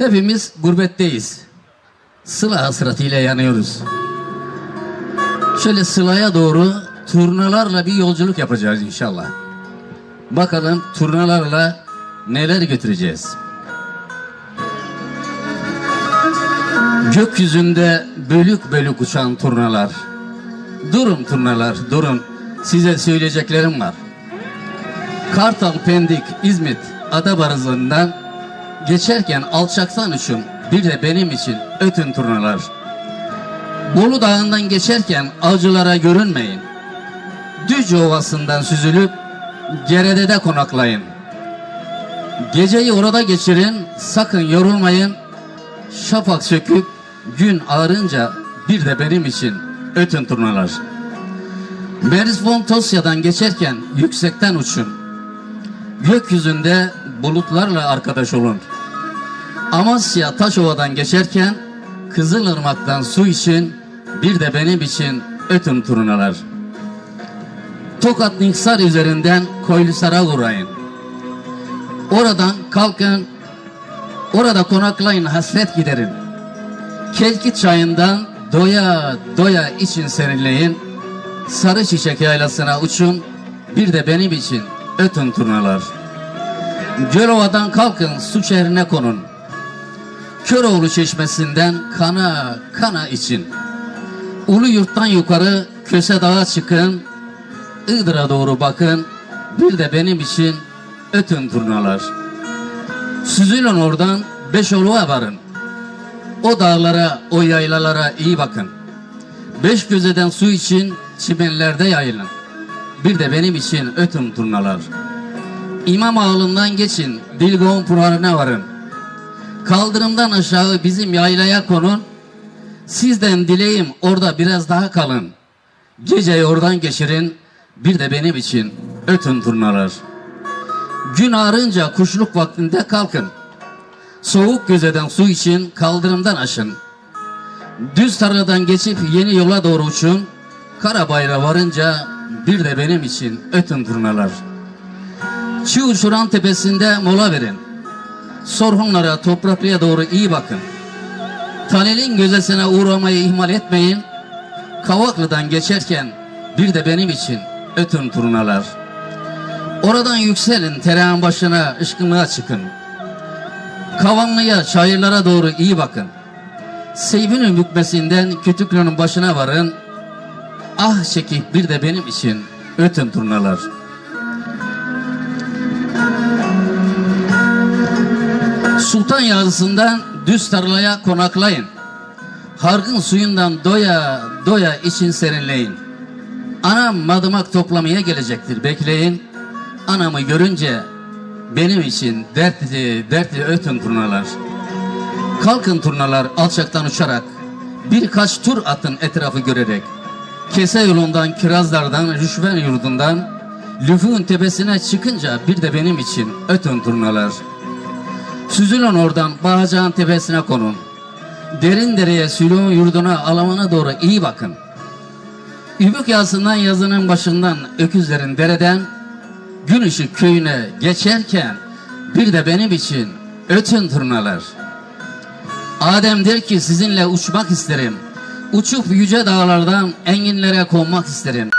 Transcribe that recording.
Hepimiz gurbetteyiz. Sıla hasretiyle yanıyoruz. Şöyle Sıla'ya doğru turnalarla bir yolculuk yapacağız inşallah. Bakalım turnalarla neler götüreceğiz. Gökyüzünde bölük bölük uçan turnalar. Durun turnalar, durun. Size söyleyeceklerim var. Kartal, Pendik, İzmit, Adabarızı'ndan geçerken alçaktan uçun. Bir de benim için ötün turnalar. Bolu Dağı'ndan geçerken avcılara görünmeyin. Düzce Ovası'ndan süzülüp Gerede'de konaklayın. Geceyi orada geçirin, sakın yorulmayın. Şafak söküp gün ağarınca bir de benim için ötün turnalar. Meris Tosya'dan geçerken yüksekten uçun. Gökyüzünde bulutlarla arkadaş olun. Amasya Taşova'dan geçerken Kızılırmak'tan su için bir de benim için ötün turnalar. Tokat Niksar üzerinden Koylusar'a uğrayın. Oradan kalkın, orada konaklayın hasret giderin. Kelki çayından doya doya için serinleyin. Sarı çiçek yaylasına uçun, bir de benim için ötün turnalar. Gölova'dan kalkın su şehrine konun. Köroğlu çeşmesinden kana kana için. Ulu yurttan yukarı Köse Dağı çıkın. Iğdır'a doğru bakın. Bir de benim için ötün turnalar. Süzülün oradan Beşoluğa varın. O dağlara, o yaylalara iyi bakın. Beş gözeden su için çimenlerde yayılın. Bir de benim için ötün turnalar. İmam ağlından geçin, Dilgoğun Pınarı'na varın. Kaldırımdan aşağı bizim yaylaya konun. Sizden dileğim orada biraz daha kalın. Geceyi oradan geçirin, bir de benim için ötün turnalar. Gün ağarınca kuşluk vaktinde kalkın. Soğuk gözeden su için kaldırımdan aşın. Düz tarladan geçip yeni yola doğru uçun. Karabayır'a varınca bir de benim için ötün turnalar. Çığ uçuran tepesinde mola verin. Sorhunlara, topraklıya doğru iyi bakın. Talel'in gözesine uğramayı ihmal etmeyin. Kavaklı'dan geçerken bir de benim için ötün turnalar. Oradan yükselin tereyağın başına ışkınlığa çıkın. Kavanlı'ya, çayırlara doğru iyi bakın. Seyfinin bükmesinden Kütüklü'nün başına varın. Ah çekip bir de benim için ötün turnalar. Sultan Yazısı'ndan düz tarlaya konaklayın. Hargın suyundan doya doya için serinleyin. Anam madımak toplamaya gelecektir bekleyin. Anamı görünce benim için dertli dertli ötün turnalar. Kalkın turnalar alçaktan uçarak birkaç tur atın etrafı görerek. Kese yolundan, kirazlardan, rüşven yurdundan, lüfun tepesine çıkınca bir de benim için ötün turnalar. Süzülün oradan Bağcağın tepesine konun. Derin dereye, sülüğün yurduna, alamana doğru iyi bakın. Übük yasından yazının başından, öküzlerin dereden, gün ışık köyüne geçerken bir de benim için ötün turnalar. Adem der ki sizinle uçmak isterim. Uçup yüce dağlardan enginlere konmak isterim.